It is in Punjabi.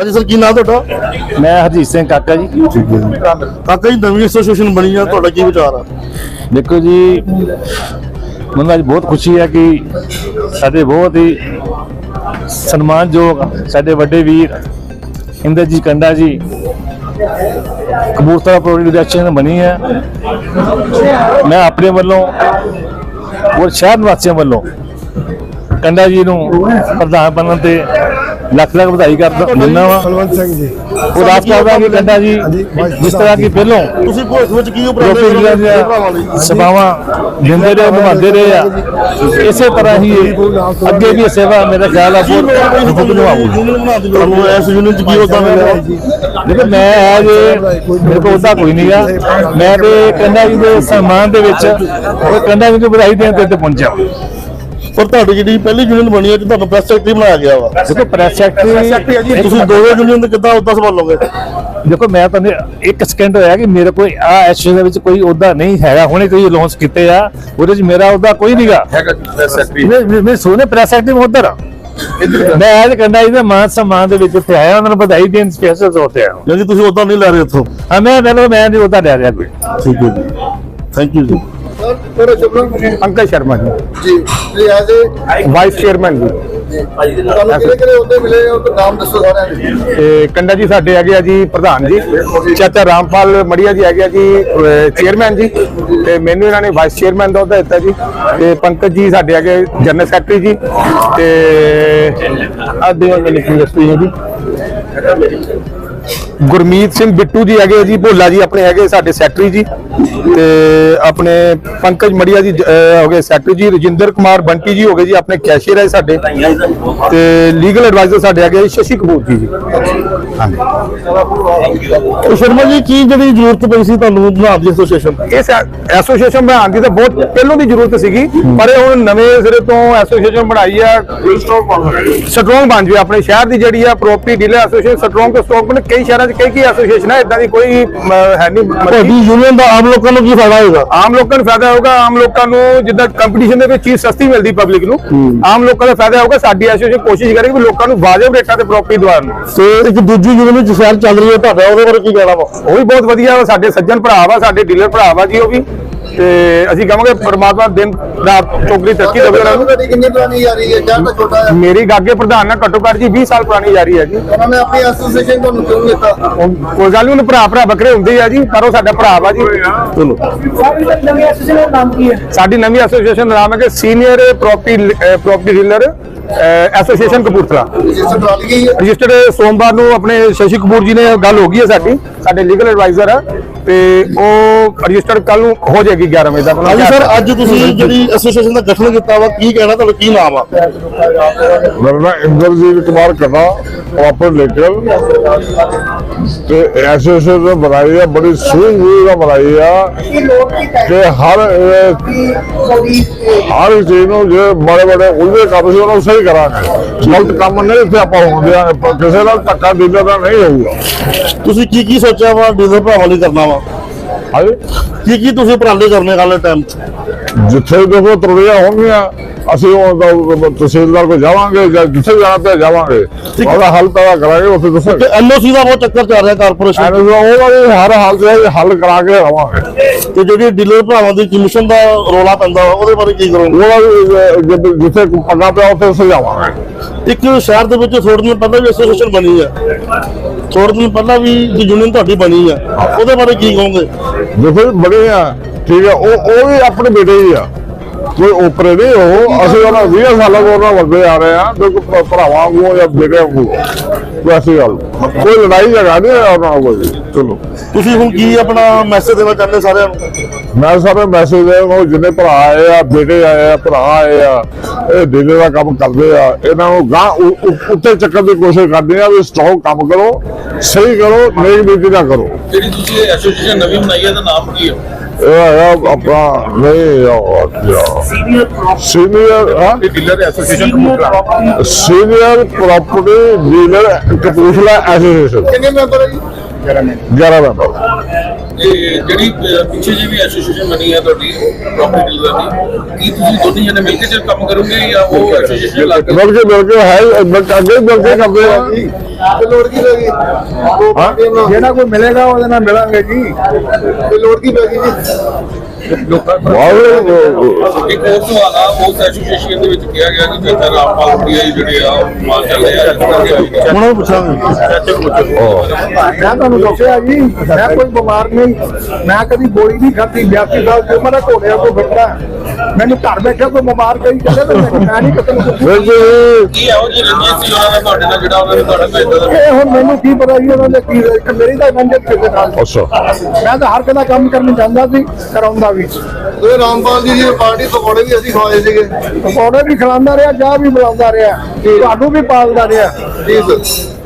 ਹਾਂਜੀ ਸਰ ਕੀ ਨਾਮ ਤੁਹਾਡਾ? ਮੈਂ ਹਰਜੀਤ ਸਿੰਘ ਕਾਕਾ ਜੀ। ਕਾਕਾ ਜੀ ਨਵੀਂ ਐਸੋਸੀਏਸ਼ਨ ਬਣੀ ਆ ਤੁਹਾਡਾ ਕੀ ਵਿਚਾਰ ਆ? ਦੇਖੋ ਜੀ ਮੈਨੂੰ ਅੱਜ ਬਹੁਤ ਖੁਸ਼ੀ ਹੈ ਕਿ ਸਾਡੇ ਬਹੁਤ ਹੀ ਸਨਮਾਨਯੋਗ ਸਾਡੇ ਵੱਡੇ ਵੀਰ ਇੰਦਰਜੀਤ ਕੰਡਾ ਜੀ ਕਬੂਤਰ ਪ੍ਰੋਡਕਸ਼ਨ ਬਣੀ ਹੈ। ਮੈਂ ਆਪਣੇ ਵੱਲੋਂ ਔਰ ਸ਼ਹਿਰ ਨਿਵਾਸੀਆਂ ਵੱਲੋਂ ਕੰਡਾ ਜੀ ਨੂੰ ਪ੍ਰਧਾਨ ਬਣਨ ਤੇ ਲੱਖ ਲੱਖ ਵਧਾਈ ਕਰਦਾ ਦਿੰਦਾ ਵਾ। ਕੁਲਵੰਤ ਸਿੰਘ ਜੀ। ਉਹ ਰਾਜ ਕਰਦਾ ਕਿ ਕੰਡਾ ਜੀ ਜਿਸ ਤਰ੍ਹਾਂ ਕਿ ਪਹਿਲੋਂ ਤੁਸੀਂ ਭਵਿੱਖ ਵਿੱਚ ਕੀ ਉਪਰਾਲੇ? ਸਭਾਵਾਂ ਦਿੰਦੇ ਰਹੇ ਨਿਭਾਉਂਦੇ ਰਹੇ ਆ। ਇਸੇ ਤਰ੍ਹਾਂ ਹੀ ਅੱਗੇ ਵੀ ਸੇਵਾ ਮੇਰਾ ਖਿਆਲ ਆ ਬਹੁਤ ਤੁਹਾਨੂੰ ਨਿਭਾਊਗੀ ਯੂਨੀਅਨ ਬਣਾ ਦਿੱਤੀ ਤੁਹਾਨੂੰ ਇਸ ਯੂਨੀਅਨ ਚ ਕੀ ਹੁੰਦਾ ਮਿਲਿਆ? ਦੇਖੋ ਮੈਂ ਐਜ ਮੇਰੇ ਕੋਲ ਉਹਦਾ ਕੋਈ ਨਹੀਂਗਾ ਮੈਂ ਤੇ ਕੰਡਾ ਜੀ ਦੇ ਸਨਮਾਨ ਦੇ ਵਿੱਚ ਉਹ ਕੰਡਾ ਜੀ ਨੂੰ ਵਧਾਈ ਦੇਣ ਤੇ ਪਹੁੰਚਿਆ। ਪਰ ਤੁਹਾਡੀ ਜਿਹੜੀ ਪਹਿਲੀ ਯੂਨੀਅਨ ਬਣੀ ਹੈ ਕਿ ਤੁਹਾਨੂੰ ਪ੍ਰੈਸ ਸੈਕਟਰੀ ਬਣਾਇਆ ਗਿਆ ਵਾ। ਦੇਖੋ ਪ੍ਰੈਸ ਸੈਕਟਰੀ ਤੁਸੀਂ ਦੋਵੇਂ ਯੂਨੀਅਨ ਦੇ ਕਿੱਦਾਂ ਉਦਾਂ ਸੰਭਾਲੋਗੇ? ਦੇਖੋ ਮੈਂ ਤੁਹਾਨੂੰ ਇੱਕ ਸਕਿੰਟ ਹੋਇਆ ਕਿ ਮੇਰੇ ਕੋਈ ਆ ਐਸੋਸੀਏਸ਼ਨ ਦੇ ਵਿੱਚ ਕੋਈ ਉਹਦਾ ਨਹੀਂ ਹੈਗਾ। ਹੁਣੇ ਕੋਈ ਅਨਾਉਂਸ ਕੀਤੇ ਆ। ਉਹਦੇ ਵਿੱਚ ਮੇਰਾ ਉਹਦਾ ਕੋਈ ਨਹੀਂਗਾ ਹੈਗਾ ਪ੍ਰੈਸ ਸੈਕਟਰੀ ਮੈਂ ਮੈਂ ਸੋਨੇ ਪ੍ਰੈਸ ਉਧਰ ਆ। ਮੈਂ ਅੱਜ ਕੰਡਾ ਜੀ ਦੇ ਮਾਨ ਸਨਮਾਨ ਦੇ ਵਿੱਚ ਇੱਥੇ ਆਇਆ ਉਹਨਾਂ ਨੂੰ ਵਧਾਈ ਦੇਣ ਸਪੈਸ਼ਲ ਤੌਰ ਤੇ ਆਇਆ ਯਾਨੀ ਤੁਸੀਂ ਉਦਾਂ ਨਹੀਂ ਲੈ ਰਹੇ ਇੱਥੋਂ? ਹਾਂ ਮੈਂ ਮੈਨੂੰ ਮੈਂ ਨਹੀਂ ਉਹਦਾ ਲੈ ਰਿਹਾ ਕੋਈ। ਠੀਕ ਹੈ ਜੀ। ਥੈਂਕ ਯੂ ਜੀ। ਅੰਕਲ ਸ਼ਰਮਾ ਜੀ। ਜੀ ਜੀ ਐਜ਼ ਵਾਈਸ ਚੇਅਰਮੈਨ ਜੀ। ਤੁਹਾਨੂੰ ਕਿਹੜੇ ਕਿਹੜੇ ਉਹਦੇ ਮਿਲੇ ਉਹ ਤਾਂ ਨਾਮ ਦੱਸੋ ਸਾਰਿਆਂ ਦੇ ਤੇ ਕੰਡਾ ਜੀ ਸਾਡੇ ਹੈਗੇ ਆ ਜੀ ਪ੍ਰਧਾਨ ਜੀ। ਚਾਚਾ ਰਾਮਪਾਲ ਮੜੀਆ ਜੀ ਹੈਗੇ ਆ ਜੀ ਚੇਅਰਮੈਨ ਜੀ। ਤੇ ਮੈਨੂੰ ਇਹਨਾਂ ਨੇ ਵਾਈਸ ਚੇਅਰਮੈਨ ਦਾ ਅਹੁਦਾ ਦਿੱਤਾ ਜੀ। ਤੇ ਪੰਕਜ ਜੀ ਸਾਡੇ ਹੈਗੇ ਜਨਰਲ ਸੈਕਟਰੀ ਜੀ। ਤੇ ਆਦੇ ਵਾਲੇ ਲਿਖੀ ਦੱਸੀ ਹੈ ਜੀ। ਗੁਰਮੀਤ ਸਿੰਘ ਬਿੱਟੂ ਜੀ ਹੈਗੇ ਜੀ ਭੋਲਾ ਜੀ ਆਪਣੇ ਹੈਗੇ ਸਾਡੇ ਸੈਕਟਰੀ ਜੀ। ਤੇ ਆਪਣੇ ਪੰਕਜ ਮੜੀਆ ਜੀ ਹੋ ਗਏ ਸੈਕਟਰੀ ਜੀ ਰਜਿੰਦਰ ਕੁਮਾਰ ਬੰਟੀ ਜੀ ਹੋ ਗਏ ਜੀ ਆਪਣੇ ਕੈਸ਼ੀਅਰ ਹੈ ਸਾਡੇ। ਤੇ ਲੀਗਲ ਐਡਵਾਈਜ਼ਰ ਸਾਡੇ ਹੈਗੇ ਸ਼ਸ਼ੀ ਕਪੂਰ ਜੀ ਜੀ। ਤੇ ਸ਼ਰਮਾ ਜੀ ਕੀ ਜਿਹੜੀ ਜ਼ਰੂਰਤ ਪਈ ਸੀ ਤੁਹਾਨੂੰ ਬਣਾਉਣ ਦੀ ਐਸੋਸੀਏਸ਼ਨ ਇਸ ਐਸੋਸੀਏਸ਼ਨ ਬਣਾਉਣ ਦੀ ਤਾਂ ਬਹੁਤ ਪਹਿਲੋਂ ਦੀ ਜ਼ਰੂਰਤ ਸੀਗੀ ਪਰ ਇਹ ਹੁਣ ਨਵੇਂ ਸਿਰੇ ਤੋਂ ਐਸੋਸੀਏਸ਼ਨ ਬਣਾਈ ਆ। ਸਟਰੋਂਗ ਬਣ ਜਾਵੇ ਆਪਣੇ ਸ਼ਹਿਰ ਦੀ ਜਿਹੜੀ ਆ ਪ੍ਰੋਪਰਟੀ ਡੀਲਰ ਐਸੋਸੀਏਸ਼ਨ ਸਟਰੋਂਗ ਤੋਂ ਸਟਰੋਂਗ ਬਣ ਕਈ ਸ਼ਹਿਰਾਂ 'ਚ ਕਈ ਕਈ ਐਸੋਸੀਏਸ਼ਨ ਹੈ ਇਦਾਂ ਦੀ ਕੋਈ ਹੈ ਨਹੀਂ। ਯੂਨੀਅਨ ਦਾ ਆਮ ਲੋਕਾਂ ਨੂੰ ਕੀ ਫਾਇਦਾ ਹੋਏਗਾ ਆਮ ਲੋਕਾਂ ਨੂੰ ਫਾਇਦਾ ਹੋਊਗਾ ਆਮ ਲੋਕਾਂ ਨੂੰ ਜਿੱਦਾਂ ਕੰਪੀਟੀਸ਼ਨ ਦੇ ਵਿੱਚ ਚੀਜ਼ ਸਸਤੀ ਮਿਲਦੀ ਪਬਲਿਕ ਨੂੰ ਆਮ ਲੋਕਾਂ ਦਾ ਫਾਇਦਾ ਹੋਊਗਾ ਸਾਡੀ ਐਸੋਸੀਏਸ਼ਨ ਕੋਸ਼ਿਸ਼ ਕਰੇਗੀ ਵੀ ਲੋਕਾਂ ਨੂੰ ਵਾਜਬ ਰੇਟਾਂ ਤੇ ਪ੍ਰੋਪਰਟੀ ਦਿਵਾਉਣ। ਤੇ ਇੱਕ ਦੂਜੀ ਯੂਨੀਅਨ ਵਿੱਚ ਸ਼ਹਿਰ ਚੱਲ ਰਹੀ ਹੈ ਤੁਹਾਡਾ ਉਹਦੇ ਬਾਰੇ ਕੀ ਕਹਿਣਾ ਵਾ? ਉਹ ਵੀ ਬਹੁਤ ਵਧੀਆ ਵਾ ਸਾਡੇ ਸੱਜਣ ਭਰਾ ਵਾ ਸਾਡੇ ਡੀਲਰ ਭਰਾ ਵਾ ਜੀ ਉਹ ਵੀ। ਤੇ ਅਸੀਂ ਕਹਾਂਗੇ ਪ੍ਰਮਾਤਮਾ ਦਿਨ ਰਾਤ ਚੌਕਰੀ ਤਰੱਕੀ ਦੇਵੇ ਉਹਨਾਂ ਨੂੰ। ਤੁਹਾਡੀ ਕਿੰਨੀ ਪੁਰਾਣੀ ਯਾਰੀ ਹੈ? ਜਾਂ ਤਾਂ ਛੋਟਾ ਹੈ? ਮੇਰੀ ਗਾਗੇ ਪ੍ਰਧਾਨ ਨਾਲ ਘੱਟੋ ਘੱਟ ਜੀ 20 ਸਾਲ ਪੁਰਾਣੀ ਯਾਰੀ ਹੈ ਜੀ। ਉਹਨਾਂ ਨੇ ਆਪਣੀ ਐਸੋਸੀਏਸ਼ਨ ਤੁਹਾਨੂੰ ਕਿਉਂ ਦਿੱਤਾ? ਉਹ ਕੋਈ ਗੱਲ ਨਹੀਂ ਉਹਨੂੰ ਭਰਾ ਭਰਾ ਬੱਕਰੇ ਹੁੰਦੇ ਆ ਜੀ ਪਰ ਉਹ ਸਾਡਾ ਭਰਾ ਵਾ ਜੀ। ਚਲੋ। ਸਾਡੀ ਨਵੀਂ ਐਸੋਸੀਏਸ਼ਨ ਦਾ ਨਾਮ ਹੈ? ਕਿ senior property property dealer association Kapurthala. Register ਡਾਲ ਗਈ ਹੈ? ਰਜਿਸਟਰਡ ਸੋਮਵਾਰ ਨੂੰ ਆਪਣੇ ਸ਼ਸ਼ੀ ਕਪੂਰ ਜੀ ਨੇ ਗੱਲ ਹੋ ਗਈ ਹੈ ਸਾਡੀ। ਸਾਡੇ ਲੀਗਲ ਐਡਵਾਈਜ਼ਰ ਆ। ਤੇ ਉਹ ਰਜਿਸਟਰਡ ਕੱਲ ਨੂੰ ਹੋ ਜਾਏਗੀ 11 ਵਜੇ ਤੱਕ ਹਾਂਜੀ ਸਰ ਅੱਜ ਤੁਸੀਂ ਜਿਹੜੀ ਐਸੋਸੀਏਸ਼ਨ ਦਾ ਗਠਨ ਕੀਤਾ ਵਾ ਕੀ ਕਹਿਣਾ ਤੁਹਾਡਾ ਕੀ ਨਾਮ ਆ? ਮੇਰਾ ਨਾਮ ਇੰਦਰਜੀਤ ਕੁਮਾਰ ਕਨਾ ਪ੍ਰੋਪਰ ਲੇਕਰ। ਤੇ ਐਸੋਸੀਏਸ਼ਨ ਨੇ ਬਣਾਈ ਆ ਬੜੀ ਸੂਝ ਦਾ ਬਣਾਈ ਆ। ਕਿ ਹਰ ਹਰ ਚੀਜ਼ ਨੂੰ ਜੇ ਬੜੇ ਬੜੇ ਉਲਝੇ ਕੰਮ ਸੀ ਉਹਨਾਂ ਨੂੰ ਸਹੀ ਕਰਾਂਗੇ। ਗਲਤ ਕੰਮ ਨਹੀਂ ਇੱਥੇ ਆਪਾਂ ਹੁੰਦੇ ਆ ਕਿਸੇ ਨਾਲ ਧੱਕਾ ਦਿੱਤਾ ਦਾ ਨਹੀਂ ਹੋਊਗਾ। ਤੁਸੀਂ ਕੀ ਕੀ ਸੋਚਿਆ ਵਾ ਡੀਜ਼ਲ ਭਰਾਵਾਂ ਲਈ ਕਰਨਾ ਵਾ? ਹਾਂਜੀ ਕੀ ਕੀ ਤੁਸੀਂ ਉਪਰਾਲੇ ਕਰਨੇ ਕੱਲ ਟਾਈਮ ਜਿੱਥੇ ਦੇਖੋ ਤਰਵੀਆਂ ਹੋਣਗੀਆਂ ਅਸੀਂ ਉਹ ਤਹਿਸੀਲਦਾਰ ਕੋਲ ਜਾਵਾਂਗੇ ਜਾਂ ਜਿੱਥੇ ਜਾਣਾ ਪਿਆ ਜਾਵਾਂਗੇ। ਉਹਦਾ ਹੱਲ ਪੈਦਾ ਕਰਾਂਗੇ ਉੱਥੇ ਦੱਸਾਂਗੇ। ਤੇ ਐਨਓਸੀ ਦਾ ਬਹੁਤ ਚੱਕਰ ਚੱਲ ਰਿਹਾ ਕਾਰਪੋਰੇਸ਼ਨ ਉਹਦਾ ਵੀ ਹਰ ਹਾਲ ਚ ਹੱਲ ਕਰਾ ਕੇ ਰਵਾਂਗੇ ਤੇ ਜਿਹੜੀ ਡੀਲਰ ਭਰਾਵਾਂ ਦੀ ਕਮਿਸ਼ਨ ਦਾ ਰੋਲਾ ਪੈਂਦਾ ਉਹਦੇ ਬਾਰੇ ਕੀ ਕਰੋਗੇ? ਉਹਦਾ ਜਿੱਥੇ ਪੰਗਾ ਪਿਆ ਉੱਥੇ ਸੁਝਾਵਾਂਗੇ ਇੱਕ ਸ਼ਹਿਰ ਦੇ ਵਿੱਚ ਥੋੜੇ ਦਿਨ ਪਹਿਲਾਂ ਵੀ ਐਸੋਸੀਏਸ਼ਨ ਬਣੀ ਆ। ਥੋੜੇ ਦਿਨ ਪਹਿਲਾਂ ਵੀ ਯੂਨੀਅਨ ਤੁਹਾਡੀ ਬਣੀ ਆ। ਉਹਦੇ ਬਾਰੇ ਕੀ ਕਹੋਗੇ? ਵੀ ਬੜੇ ਆ। ਠੀਕ ਹੈ ਉਹ ਉਹ ਵੀ ਆਪਣੇ ਬੇਟੇ ਹੀ ਆ। ਕੋਈ ਓਪਰੇ ਨਹੀਂ ਉਹ ਅਸੀਂ ਉਹਨਾਂ 20 ਸਾਲਾਂ ਤੋਂ ਉਹਨਾਂ ਵੱਡੇ ਆ ਰਹੇ ਆ ਭ- ਭਰਾਵਾਂ ਵਾਂਗੂ ਜਾਂ ਬੇਟੇ ਵਾਂਗੂ। ਐਸੀ ਗੱਲ। ਨਹੀਂ। ਕੋਈ ਲੜਾਈ ਝਗੜਾ ਨਹੀਂ ਉਹਨਾਂ ਨਾਲ ਕੋਈ। ਚਲੋ। ਤੁਸੀਂ ਹੁਣ ਕੀ ਆਪਣਾ ਮੈਸੇਜ ਦੇਣਾ ਚਾਹੁੰਦੇ ਸਾਰਿਆਂ ਨੂੰ? ਮੈਂ ਸਾਰੇ ਮੈਸੇਜ ਦੇ ਉਹ ਜਿੰਨੇ ਭਰਾ ਆਏ ਆ ਬੇਟੇ ਆਏ ਆ ਭਰਾ ਆਏ ਆ ਇਹ ਡੇਲੇ ਦਾ ਕੰਮ ਕਰਦੇ ਆ। ਇਹਨਾਂ ਨੂੰ ਗਾਂ ਉੱਤੇ ਚੱਕਣ ਦੀ ਕੋਸ਼ਿਸ਼ ਕਰਦੇ ਆ ਵੀ ਸਟਰੋਂਗ ਕੰਮ ਕਰੋ ਸਹੀ ਕਰੋ ਨੇਕ ਨੀਤੀ ਨਾ ਕਰੋ। ਜਿਹੜੀ ਤੁਸੀਂ ਐਸੋਸੀਏਸ਼ਨ ਨਵੀਂ ਬਣਾਈ ਹੈ ਦਾ ਨਾਮ ਕੀ ਹੈ ਇਹ ਹੈ ਆਪਣਾ ਨਹੀਂ ਸੀਨੀਅਰ ਸੀਨੀਅਰ ਹਾਂ? Dealer association Kapurthala senior property dealer Kapurthala association ਕਿੰਨੇ ਮੈਂਬਰ ਹੈ ਜੀ? 11 ਮੈਂਬਰ ਤੇ ਜਿਹੜੀ ਅਹ, ਪਿੱਛੇ ਜੀ ਵੀ ਐਸੋਸੀਏਸ਼ਨ ਬਣੀ ਹੈ ਤੁਹਾਡੀ ਪ੍ਰੋਪਰਟੀ ਡੀਲਰ ਦੀ ਕੀ ਤੁਸੀਂ ਦੋਨੇ ਜਣੇ ਮਿਲ ਕੇ ਜੇ ਕੰਮ ਕਰੋਗੇ ਜਾਂ ਉਹ ਐਸੋਸੀਏਸ਼ਨ ਲੱਗ ਕੇ? ਮਿਲ ਕੇ ਹੈ ਅੱਗੇ ਮਿਲ ਕੇ ਕਰਦੇ ਆ। ਤੇ ਲੋੜ ਕੀ ਗਈ? ਦੋ ਪਾਰਟੀਆਂ ਨਾਲ ਜਿਹੜਾ ਕੋਈ ਮਿਲੇਗਾ ਉਹਦੇ ਨਾਲ ਮਿਲਾਂਗੇ ਜੀ। ਤੇ ਲੋੜ ਕੀ ਪੈ ਗਈ ਜੀ? ਬਹੁਤ ਇੱਕ ਹੋਰ ਸਵਾਲ ਆ ਉਸ ਐਸੋਸੀਏਸ਼ਨ ਦੇ ਵਿੱਚ ਕਿਹਾ ਗਿਆ ਕਿ ਚਾਚਾ ਰਾਮਪਾਲ ਜੀ ਜਿਹੜੇ ਆ ਉਹ ਮਾਰ ਚੱਲਦੇ ਆ। ਉਹਨਾਂ ਨੂੰ ਪੁੱਛਾਂਗੇ ਮੈਂ ਤੁਹਾਨੂੰ ਦੱਸਿਆ ਜੀ ਮੈਂ ਕੋਈ ਬਿਮਾਰ ਨਹੀਂ। ਮੈਂ ਕਦੀ ਗੋਲੀ ਨਹੀਂ ਖਾਧੀ 82 ਸਾਲ ਦੀ ਉਮਰ ਹੈ ਘੋੜਿਆਂ ਤੋਂ ਫਿਰਦਾ ਮੈਨੂੰ ਘਰ ਬੈਠਾ ਕੋਈ ਬਿਮਾਰ ਕਰੀ ਚੱਲੇ ਤਾਂ ਮੈਂ ਨਹੀਂ ਕਤਲ ਬਿਲਕੁਲ। ਕੀ ਇਹੋ ਜਿਹੀ ਰੰਜਿਸ਼ ਸੀ ਉਹਨਾਂ ਦਾ ਤੁਹਾਡੇ ਨਾਲ ਜਿਹੜਾ ਉਹਨਾਂ ਨੇ ਤੁਹਾਡਾ ਭੇਜਦਾ ਇਹ ਹੁਣ ਮੈਨੂੰ ਕੀ ਪਤਾ ਜੀ ਉਹਨਾਂ ਦੇ ਕੀ ਇੱਕ ਮੇਰੀ ਤਾਂ ਗੰਜਤ ਕਿਸੇ ਨਾਲ। ਅੱਛਾ। ਮੈਂ ਤਾਂ ਹਰ ਕਿਹਦਾ ਕੰਮ ਕਰਨ ਜਾਂਦਾ ਸੀ ਕਰਾਉਂਦਾ ਵੀ। ਤੇ ਰਾਮਪਾਲ ਜੀ ਦੀ ਪਾਰਟੀ ਪਕੌੜੇ ਵੀ ਅਸੀਂ ਖਵਾਏ ਸੀਗੇ। ਪਕੌੜੇ ਵੀ ਖਿਲਾਉਂਦਾ ਰਿਹਾ ਚਾਹ ਵੀ ਬੁਲਾਉਂਦਾ ਰਿਹਾ। ਤੁਹਾਨੂੰ ਵੀ ਪਾਲਦਾ ਰਿਹਾ। ਜੀ ਸਰ।